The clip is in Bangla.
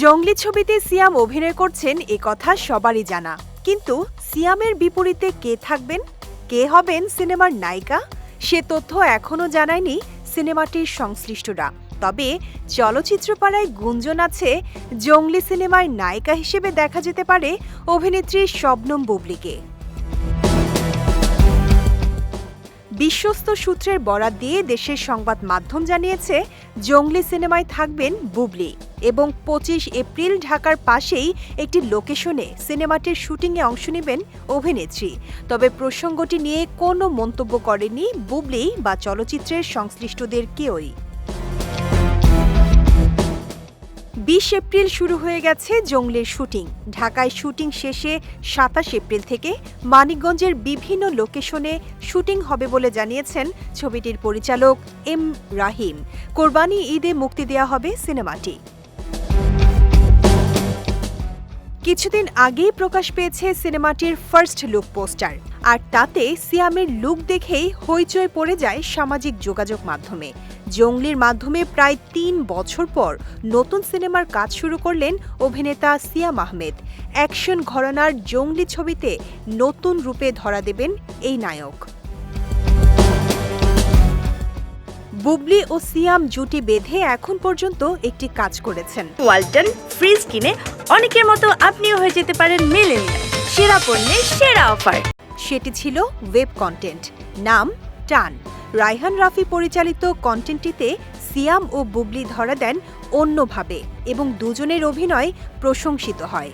জঙ্গলি ছবিতে সিয়াম অভিনয় করছেন, এ কথা সবারই জানা। কিন্তু সিয়ামের বিপরীতে কে থাকবেন? কে হবেন সিনেমার নায়িকা? সে তথ্য এখনও জানায়নি সিনেমাটির সংশ্লিষ্টরা। তবে চলচ্চিত্রপাড়ায় গুঞ্জন আছে, জঙ্গলি সিনেমায় নায়িকা হিসেবে দেখা যেতে পারে অভিনেত্রী শবনম বুবলিকে। বিশ্বস্ত সূত্রের বরাত দিয়ে দেশের সংবাদ মাধ্যম জানিয়েছে, জঙ্গলি সিনেমায় থাকবেন বুবলি এবং পঁচিশ এপ্রিল ঢাকার পাশেই একটি লোকেশনে সিনেমাটির শুটিংয়ে অংশ নেবেন অভিনেত্রী। তবে প্রসঙ্গটি নিয়ে কোনো মন্তব্য করেনি বুবলি বা চলচ্চিত্রের সংশ্লিষ্টদের কেউই। বিশ এপ্রিল শুরু হয়ে গেছে জঙ্গলের শুটিং। ঢাকায় শুটিং শেষে সাতাশ এপ্রিল থেকে মানিকগঞ্জের বিভিন্ন লোকেশনে শুটিং হবে বলে জানিয়েছেন ছবিটির পরিচালক এম রাহিম। কোরবানি ঈদে মুক্তি দেওয়া হবে সিনেমাটি। কিছুদিন আগেই প্রকাশ পেয়েছে সিনেমাটির ফার্স্ট লুক পোস্টার আর তাতে সিয়ামের লুক দেখেই হইচই পড়ে যায় সামাজিক যোগাযোগ মাধ্যমে। জঙ্গলির মাধ্যমে প্রায় তিন বছর পর নতুন সিনেমার কাজ শুরু করলেন অভিনেতা সিয়াম আহমেদ। অ্যাকশন ঘরানার জঙ্গলি ছবিতে নতুন রূপে ধরা দেবেন এই নায়ক। বুবলি ও সিয়াম জুটি বেঁধে এখন পর্যন্ত একটি কাজ করেছেন। ওয়ালটন ফ্রিজ কিনে অনেকের মতো আপনিও হয়ে যেতে পারেন মিলেনিয়াল। সেরা পণ্যের সেরা অফার। সেটি ছিল ওয়েব কন্টেন্ট। নাম টান। রায়হান রাফি পরিচালিত কন্টেন্টটিতে সিয়াম ও বুবলি ধরা দেন অন্যভাবে এবং দুজনের অভিনয় প্রশংসিত হয়।